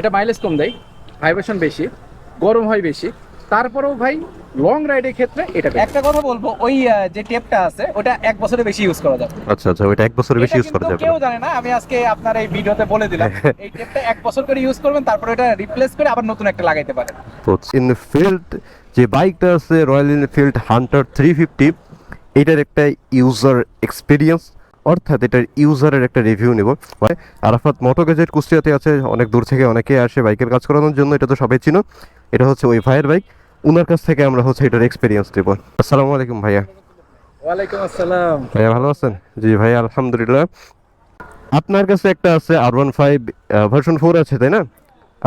এটা মাইলেজ কম দেয় ভাইব্রেশন বেশি গরম হয় বেশি। তারপরেও ভাই লং রাইডের ক্ষেত্রে এটা একটা কথা বলব ওই যে টেপটা আছে ওটা এক বছরের বেশি ইউজ করা যাবে। আচ্ছা আচ্ছা ওইটা এক বছরের বেশি ইউজ করা যাবে। কেউ জানে না আমি আজকে আপনার এই ভিডিওতে বলে দিলাম এই টেপটা এক বছর করে ইউজ করবেন তারপরে এটা রিপ্লেস করে আবার নতুন একটা লাগাইতে পারেন। ইনফিল্ড যে বাইকটা আছে Royal Enfield Hunter three fifty এটার একটা ইউজার এক্সপিরিয়েন্স অর্থাৎ এটার ইউজারের একটা রিভিউ নেব। আরাফাত মোটো গেজেট কুষ্টিয়াতে আছে অনেক দূর থেকে অনেকে আসে বাইকের কাজ করানোর জন্য এটা তো সবাই চিনো। এটা হচ্ছে ওই ভাইয়ের বাইক উনার কাছ থেকে আমরা হচ্ছে এটার এক্সপিরিয়েন্স দেব আসসালামু আলাইকুম ভাইয়া। ওয়ালাইকুম আসসালাম। ভাইয়া ভালো আছেন? জি ভাইয়া আলহামদুলিল্লাহ। আপনার কাছে একটা আছে R one five version four আছে তাই না?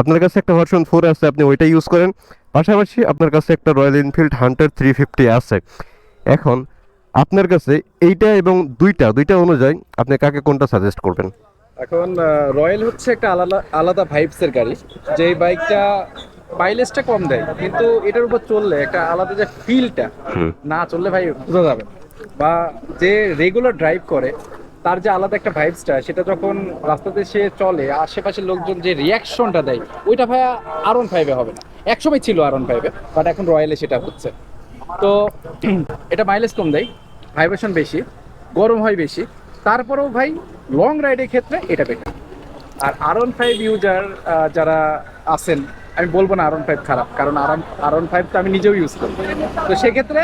আপনার কাছে একটা ভার্সন ফোর আছে আপনি ওইটা ইউজ করেন। পাশাপাশি আপনার কাছে একটা Royal Enfield Hunter three fifty আছে। এখন আপনার কাছে এইটা এবং দুইটা দুইটা অনুযায়ী আপনি কাকে কোনটা সাজেস্ট করবেন? এখন রয়্যাল হচ্ছে একটা আলাদা আলাদা ভাইবসের গাড়ি যে বাইকটা মাইলেজটা কম দেয় কিন্তু এটার উপর চললে একটা আলাদা যে ফিলটা না চললে ভাই বোঝা যাবে বা যে রেগুলার ড্রাইভ করে তার যে আলাদা একটা ভাইবসটা সেটা যখন রাস্তাতে সে চলে আশেপাশের লোকজন যে রিয়াকশনটা দেয় ওইটা ভাইয়া আর ওয়ান ফাইভে হবে না। একসময় ছিল আর ওয়ান ফাইভে বাট এখন রয়্যালে সেটা হচ্ছে। তো এটা মাইলেজ কম দেয় ভাইব্রেশন বেশি, গরম হয় বেশি, তারপরেও ভাই লং রাইডের ক্ষেত্রে এটা বেটার আর আর ওয়ান ফাইভ ইউজার যারা আছেন, আমি বলব না আর ওয়ান ফাইভ খারাপ, কারণ আর আর ওয়ান ফাইভ তো আমি নিজেও ইউজ করি। তো সেক্ষেত্রে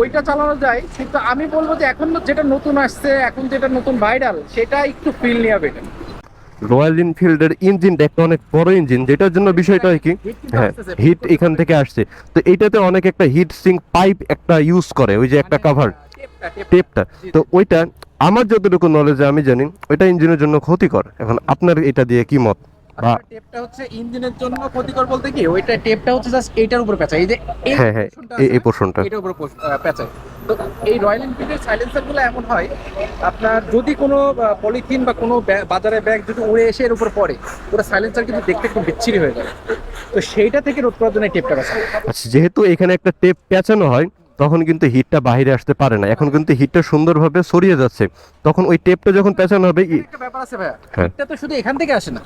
ওইটা চালানো যায়, কিন্তু আমি বলব যে এখন যেটা নতুন আসছে, এখন যেটা নতুন ভাইরাল সেটা একটু ফিল নেওয়া বেটার রয়্যাল এনফিল্ডের ইঞ্জিনটা একটা অনেক বড় ইঞ্জিন যেটার জন্য বিষয়টা হয় কি হ্যাঁ হিট এখান থেকে আসছে। তো এইটাতে অনেক একটা হিট সিঙ্ক পাইপ একটা ইউজ করে ওই যে একটা কাভার টেপটা তো ওইটা আমার যতটুকু নলেজে আমি জানি ওইটা ইঞ্জিনের জন্য ক্ষতিকর। এখন আপনার এটা দিয়ে কি মত? টেপটা হচ্ছে ইঞ্জিনের জন্য ক্ষতিকর বলতে কি ওইটা টেপটা হচ্ছে জাস্ট এইটার উপর পেঁচা এই যে হ্যাঁ হ্যাঁ এই- পোর্শনটা এটার উপর পেঁচায়। তো এই রয়্যাল এনফিল্ডের সাইলেন্সারগুলো এমন হয় আপনার যদি কোনো পলিথিন বা কোনো বাজারে ব্যাগ যদি উড়ে এসে এর উপর পড়ে পুরো সাইলেন্সার কিন্তু দেখতে খুব বিচ্ছিরি হয়ে যায়। তো সেইটা থেকে রোধ করার জন্য টেপটা আচ্ছা যেহেতু এখানে একটা টেপ পেঁচানো হয় তখন কিন্তু হিটটা বাইরে আসতে পারে না। এখন কিন্তু হিটটা সুন্দরভাবে সরিয়ে যাচ্ছে। তখন ওই টেপটা যখন পেঁচানো হবে একটা ব্যাপার আছে ভাইয়া হ্যাঁ। হিটটা তো শুধু এখান থেকে আসে না।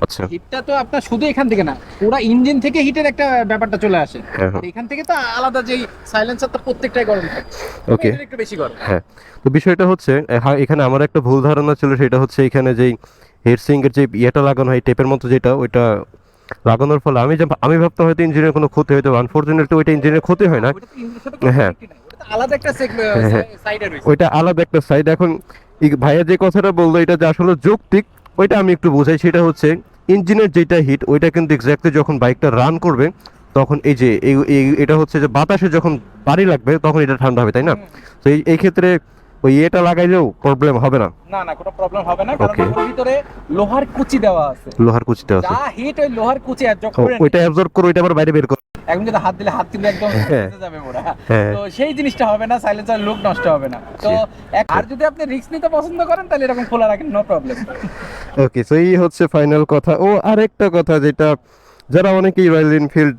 আচ্ছা। হিটটা তো আপনার শুধু এখান থেকে না পুরো ইঞ্জিন থেকে হিটের একটা ব্যাপারটা চলে আসে। হ্যাঁ, হ্যাঁ। এখান থেকে তো আলাদা যেই সাইলেন্সার তো প্রত্যেকটাই গরম থাকে. এটার একটু বেশি গরম। হ্যাঁ। তো বিষয়টা হচ্ছে হ্যাঁ, এখানে আমার একটা ভুল ধারণা ছিল সেটা হচ্ছে এখানে যেই হেডসিং এর যে ইয়েটা লাগানো হয় টেপের মতো যেটা ওইটা লাগানোর ফলে আমি যা- আমি ভাবতাম হয়তো ইঞ্জিনের কোনো ক্ষতি হয়তো আনফর্চুনেটলি ওইটা ইঞ্জিনের ক্ষতি হয় না। হ্যাঁ। আলাদা একটা হ্যাঁ, হ্যাঁ। ওইটা আলাদা একটা সাইড এখন ভাইয়া যে কথাটা বলল এটা যে আসলে যৌক্তিক ওইটা আমি একটু বোঝাই সেটা হচ্ছে ইঞ্জিনের যেটা হিট ওইটা কিন্তু এক্স্যাক্টলি যখন বাইকটা রান করবে তখন এই যে এটা হচ্ছে যে বাতাসে যখন বাড়ি লাগবে তখন এটা ঠান্ডা হবে তাই না? তো এই ক্ষেত্রে ওই এটা লাগাইলেও প্রবলেম হবে না। না না কোনো প্রবলেম হবে না কারণ. ওর ভিতরে লোহার কুচি দেওয়া আছে। লোহার কুচিটা আছে। যা হিট ওই লোহার কুচি অ্যাবজর্ব করে ওইটা অ্যাবজর্ব করে ওইটা আবার বাইরে বের করে। এখন যদি হাত দিলে হাত কিন্তু একদম হ্যাঁ। যাবে ওরা হ্যাঁ। তো সেই জিনিসটা হবে না সাইলেন্সার লুক নষ্ট হবে না। তো আর যদি আপনি রিস্ক নিতে পছন্দ করেন তাহলে এরকম খোলা রাখেন নো প্রবলেম ওকে সো এই হচ্ছে ফাইনাল কথা। ও আরেকটা কথা যেটা যারা অনেকেই রয়্যাল এনফিল্ড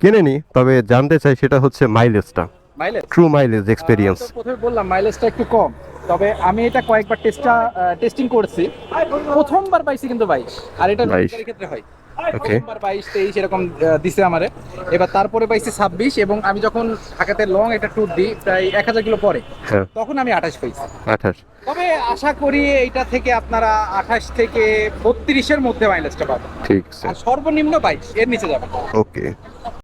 কেনেনি তবে জানতে চাই সেটা হচ্ছে মাইলেজটা মাইলেজ ট্রু মাইলেজ এক্সপিরিয়েন্স প্রথমে বললাম মাইলেজটা একটু কম। তবে আমি এটা কয়েকবার টেস্টটা টেস্টিং করছি। প্রথমবার পাইছি কিন্তু বাইশ। আর এটা 22 লোকের ক্ষেত্রে হয়। ওকে বাইশ তেইশ এরকম দিছে আমারে। এবার তারপরে পাইছি ছাব্বিশ এবং আমি যখন ঢাকাতে লং একটা ট্যুর দিই প্রায় এক হাজার কিলো পরে হ্যাঁ। তখন আমি আঠাশ পাইছি। আঠাশ। তবে আশা করি এইটা থেকে আপনারা আঠাশ থেকে বত্রিশের মধ্যে মাইলেজটা পাবেন। ঠিক আছে। সর্বনিম্ন বাইশ এর নিচে যাবেন। ওকে